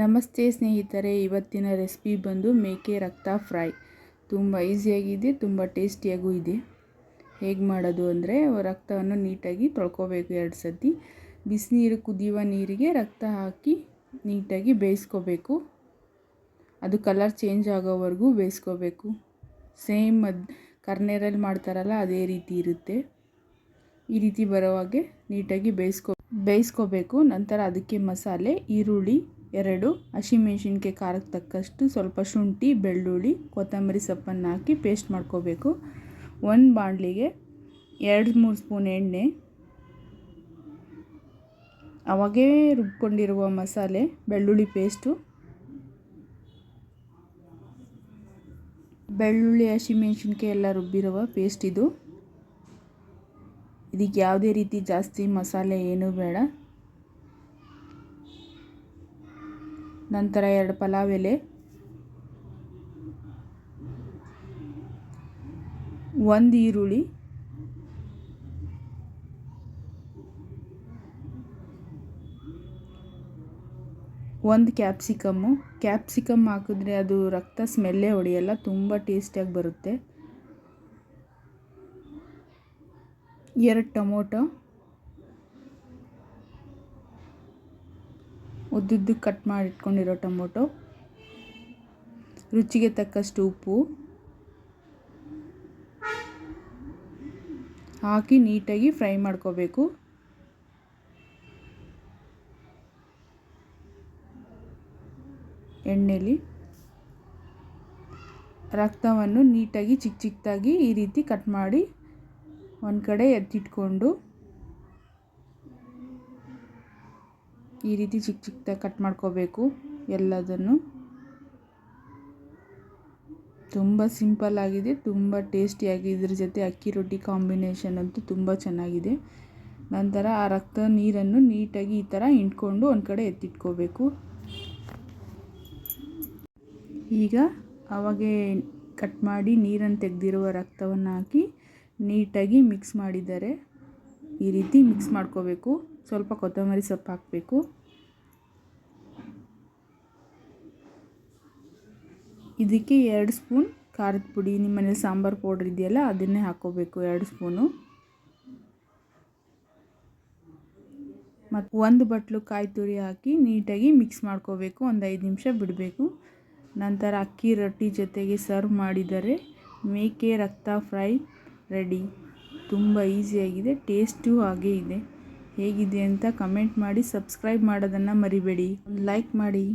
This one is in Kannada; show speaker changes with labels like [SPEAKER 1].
[SPEAKER 1] ನಮಸ್ತೆ ಸ್ನೇಹಿತರೆ, ಇವತ್ತಿನ ರೆಸಿಪಿ ಬಂದು ಮೇಕೆ ರಕ್ತ ಫ್ರೈ. ತುಂಬ ಈಸಿಯಾಗಿದೆ, ತುಂಬ ಟೇಸ್ಟಿಯಾಗೂ ಇದೆ. ಹೇಗೆ ಮಾಡೋದು ಅಂದರೆ, ರಕ್ತವನ್ನು ನೀಟಾಗಿ ತೊಳ್ಕೊಬೇಕು ಎರಡು ಸತಿ. ಬಿಸಿನೀರು, ಕುದಿಯುವ ನೀರಿಗೆ ರಕ್ತ ಹಾಕಿ ನೀಟಾಗಿ ಬೇಯಿಸ್ಕೋಬೇಕು. ಅದು ಕಲರ್ ಚೇಂಜ್ ಆಗೋವರೆಗೂ ಬೇಯಿಸ್ಕೋಬೇಕು. ಸೇಮ್ ಅದು ಕರ್ನೇರಲ್ಲಿ ಮಾಡ್ತಾರಲ್ಲ, ಅದೇ ರೀತಿ ಇರುತ್ತೆ. ಈ ರೀತಿ ಬರೋ ಹಾಗೆ ನೀಟಾಗಿ ಬೇಯಿಸ್ಕೊ, ಬೇಯಿಸ್ಕೋಬೇಕು. ನಂತರ ಅದಕ್ಕೆ ಮಸಾಲೆ, ಈರುಳ್ಳಿ ಎರಡು ಹಸಿಮೆಣಸಿನ್ಕಾಯಿ ಖಾರಕ್ಕೆ ತಕ್ಕಷ್ಟು ಸ್ವಲ್ಪ ಶುಂಠಿ, ಬೆಳ್ಳುಳ್ಳಿ, ಕೊತ್ತಂಬರಿ ಸೊಪ್ಪನ್ನು ಹಾಕಿ ಪೇಸ್ಟ್ ಮಾಡ್ಕೋಬೇಕು. ಒಂದು ಬಾಣಲಿಗೆ ಎರಡು ಮೂರು ಸ್ಪೂನ್ ಎಣ್ಣೆ, ಅವಾಗೇ ರುಬ್ಕೊಂಡಿರುವ ಮಸಾಲೆ, ಬೆಳ್ಳುಳ್ಳಿ ಪೇಸ್ಟು ಬೆಳ್ಳುಳ್ಳಿ ಹಸಿಮೆಣ್ಸಿನ್ಕಾಯಿ ಎಲ್ಲ ರುಬ್ಬಿರುವ ಪೇಸ್ಟ್ ಇದು. ಇದಕ್ಕೆ ಯಾವುದೇ ರೀತಿ ಜಾಸ್ತಿ ಮಸಾಲೆ ಏನೂ ಬೇಡ. ನಂತರ ಎರಡು ಪಲಾವ್ ಎಲೆ. ಒಂದು ಈರುಳ್ಳಿ. ಒಂದು ಕ್ಯಾಪ್ಸಿಕಮ್ಮು ಕ್ಯಾಪ್ಸಿಕಮ್ ಹಾಕಿದ್ರೆ ಅದು ರಕ್ತ ಸ್ಮೆಲ್ಲೇ ಹೊಡೆಯಲ್ಲ, ತುಂಬ ಟೇಸ್ಟಿಯಾಗಿ ಬರುತ್ತೆ. ಎರಡು ಟೊಮೊಟೊ. ಉದ್ದುದ್ದಕ್ಕೆ ಕಟ್ ಮಾಡಿ ಇಟ್ಕೊಂಡಿರೋ ಟೊಮೊಟೊ. ರುಚಿಗೆ ತಕ್ಕಷ್ಟು ಉಪ್ಪು. ಹಾಕಿ ನೀಟಾಗಿ ಫ್ರೈ ಮಾಡ್ಕೋಬೇಕು. ಎಣ್ಣೆಲಿ. ರಕ್ತವನ್ನು ನೀಟಾಗಿ ಚಿಕ್ಕ ಚಿಕ್ಕದಾಗಿ ಈ ರೀತಿ ಕಟ್ ಮಾಡಿ ಒಂದು ಕಡೆ ಎತ್ತಿಟ್ಕೊಂಡು ಈ ರೀತಿ ಚಿಕ್ಕ ಚಿಕ್ಕದಾಗಿ ಕಟ್ ಮಾಡ್ಕೋಬೇಕು ಎಲ್ಲದನ್ನು. ತುಂಬ ಸಿಂಪಲ್ ಆಗಿದೆ, ತುಂಬ ಟೇಸ್ಟಿಯಾಗಿ ಇದ್ರ ಜೊತೆ ಅಕ್ಕಿ ರೊಟ್ಟಿ ಕಾಂಬಿನೇಷನ್ ಅಂತೂ ತುಂಬ ಚೆನ್ನಾಗಿದೆ. ನಂತರ ಆ ರಕ್ತ ನೀರನ್ನು ನೀಟಾಗಿ ಈ ಥರ ಹಿಂಡ್ಕೊಂಡು ಒಂದು ಕಡೆ ಎತ್ತಿಟ್ಕೋಬೇಕು. ಈಗ ಅವಾಗೆ ಕಟ್ ಮಾಡಿ ನೀರನ್ನು ತೆಗೆದಿರುವ ರಕ್ತವನ್ನು ಹಾಕಿ ನೀಟಾಗಿ ಮಿಕ್ಸ್ ಮಾಡಿದ್ದಾರೆ ಈ ರೀತಿ ಮಿಕ್ಸ್ ಮಾಡ್ಕೋಬೇಕು. ಸ್ವಲ್ಪ ಕೊತ್ತಂಬರಿ ಸೊಪ್ಪು ಹಾಕಬೇಕು. ಇದಕ್ಕೆ ಎರಡು ಸ್ಪೂನ್ ಖಾರದ ಪುಡಿ, ನಿಮ್ಮ ಮನೇಲಿ ಸಾಂಬಾರು ಪೌಡ್ರ್ ಇದೆಯಲ್ಲ ಅದನ್ನೇ ಹಾಕೋಬೇಕು ಎರಡು ಸ್ಪೂನು. ಮತ್ತು ಒಂದು ಬಟ್ಲು ಕಾಯಿ ತುರಿ ಹಾಕಿ ನೀಟಾಗಿ ಮಿಕ್ಸ್ ಮಾಡ್ಕೋಬೇಕು, ಒಂದು ಐದು ನಿಮಿಷ ಬಿಡಬೇಕು. ನಂತರ ಅಕ್ಕಿ ರೊಟ್ಟಿ ಜೊತೆಗೆ ಸರ್ವ್ ಮಾಡಿದರೆ ಮೇಕೆ ರಕ್ತ ಫ್ರೈ ರೆಡಿ. ತುಂಬ ಈಸಿಯಾಗಿದೆ, ಟೇಸ್ಟು ಹಾಗೇ ಇದೆ. ಹೇಗಿದೆ ಅಂತ ಕಮೆಂಟ್ ಮಾಡಿ ಸಬ್ಸ್ಕ್ರೈಬ್ ಮಾಡೋದನ್ನು ಮರಿಬೇಡಿ. ಲೈಕ್ ಮಾಡಿ.